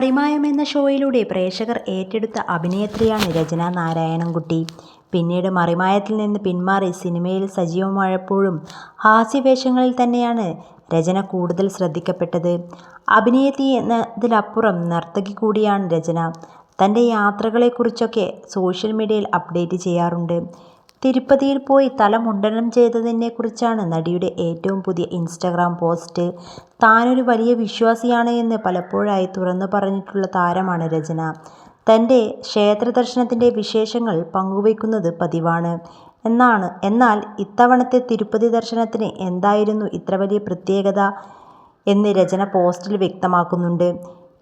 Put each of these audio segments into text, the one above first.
മറിമായം എന്ന ഷോയിലൂടെ പ്രേക്ഷകർ ഏറ്റെടുത്ത അഭിനേത്രിയാണ് രചന നാരായണൻകുട്ടി. പിന്നീട് മറിമായത്തിൽ നിന്ന് പിന്മാറി സിനിമയിൽ സജീവമായപ്പോഴും ഹാസ്യവേഷങ്ങളിൽ തന്നെയാണ് രചന കൂടുതൽ ശ്രദ്ധിക്കപ്പെട്ടത്. അഭിനേത്രി എന്നതിലപ്പുറം നർത്തകി കൂടിയാണ് രചന. തന്റെ യാത്രകളെക്കുറിച്ചൊക്കെ സോഷ്യൽ മീഡിയയിൽ അപ്ഡേറ്റ് ചെയ്യാറുണ്ട്. തിരുപ്പതിയിൽ പോയി തല മുണ്ഡനം ചെയ്തതിനെക്കുറിച്ചാണ് നടിയുടെ ഏറ്റവും പുതിയ ഇൻസ്റ്റഗ്രാം പോസ്റ്റ്. താനൊരു വലിയ വിശ്വാസിയാണ് എന്ന് പലപ്പോഴായി തുറന്നു പറഞ്ഞിട്ടുള്ള താരമാണ് രചന. തന്റെ ക്ഷേത്ര ദർശനത്തിന്റെ വിശേഷങ്ങൾ പങ്കുവയ്ക്കുന്നത് പതിവാണ്. എന്നാണ് എന്നാൽ ഇത്തവണത്തെ തിരുപ്പതി ദർശനത്തിന് എന്തായിരുന്നു ഇത്ര വലിയ പ്രത്യേകത എന്ന് രചന പോസ്റ്റിൽ വ്യക്തമാക്കുന്നുണ്ട്.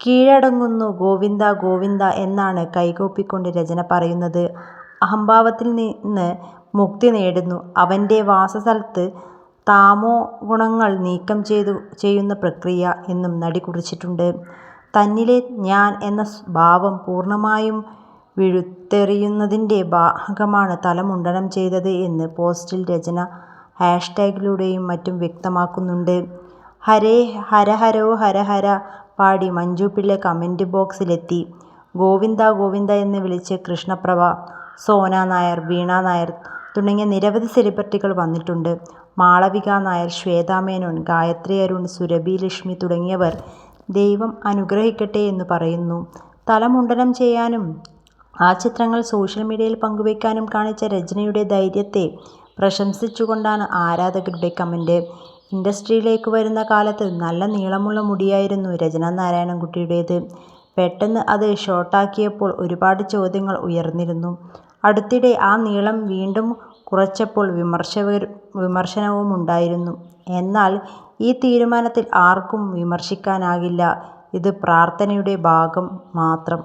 കീഴടങ്ങുന്നു ഗോവിന്ദ ഗോവിന്ദ എന്നാണ് കൈകോപ്പിക്കൊണ്ട് രചന പറയുന്നത്. അഹംഭാവത്തിൽ നിന്ന് മുക്തി നേടുന്നു അവന്റെ വാസസ്ഥലത്ത് തമോഗുണങ്ങൾ നീക്കം ചെയ്തു ചെയ്യുന്ന പ്രക്രിയ എന്നും നടി കുറിച്ചിട്ടുണ്ട്. തന്നിലെ ഞാൻ എന്ന ഭാവം പൂർണമായും വിഴുത്തെറിയുന്നതിന്റെ ഭാഗമാണ് തല മുണ്ഡനം ചെയ്തത് എന്ന് പോസ്റ്റിൽ രചന ഹാഷ്ടാഗിലൂടെയും മറ്റും വ്യക്തമാക്കുന്നുണ്ട്. ഹരേ ഹരഹരോ ഹര പാടി മഞ്ജു പിള്ള കമന്റ് ബോക്സിലെത്തി. ഗോവിന്ദാ ഗോവിന്ദ എന്ന് വിളിച്ച് കൃഷ്ണപ്രഭ, സോന നായർ, വീണ നായർ തുടങ്ങിയ നിരവധി സെലിബ്രിറ്റികൾ വന്നിട്ടുണ്ട്. മാളവിക നായർ, ശ്വേതാമേനോൻ ഗായത്രി അരുൺ, സുരഭി ലക്ഷ്മി തുടങ്ങിയവർ ദൈവം അനുഗ്രഹിക്കട്ടെ എന്ന് പറയുന്നു. തലമുണ്ടനം ചെയ്യാനും ആ ചിത്രങ്ങൾ സോഷ്യൽ മീഡിയയിൽ പങ്കുവയ്ക്കാനും കാണിച്ച രചനയുടെ ധൈര്യത്തെ പ്രശംസിച്ചുകൊണ്ടാണ് ആരാധകരുടെ കമന്റ്. ഇൻഡസ്ട്രിയിലേക്ക് വരുന്ന കാലത്ത് നല്ല നീളമുള്ള മുടിയായിരുന്നു രചന നാരായണൻകുട്ടിയുടേത്. പെട്ടെന്ന് അത് ഷോർട്ടാക്കിയപ്പോൾ ഒരുപാട് ചോദ്യങ്ങൾ ഉയർന്നിരുന്നു. അടുത്തിടെ ആ നീളം വീണ്ടും കുറച്ചപ്പോൾ വിമർശനവുമുണ്ടായിരുന്നു. എന്നാൽ ഈ തീരുമാനത്തിൽ ആർക്കും വിമർശിക്കാനാകില്ല. ഇത് പ്രാർത്ഥനയുടെ ഭാഗം മാത്രം.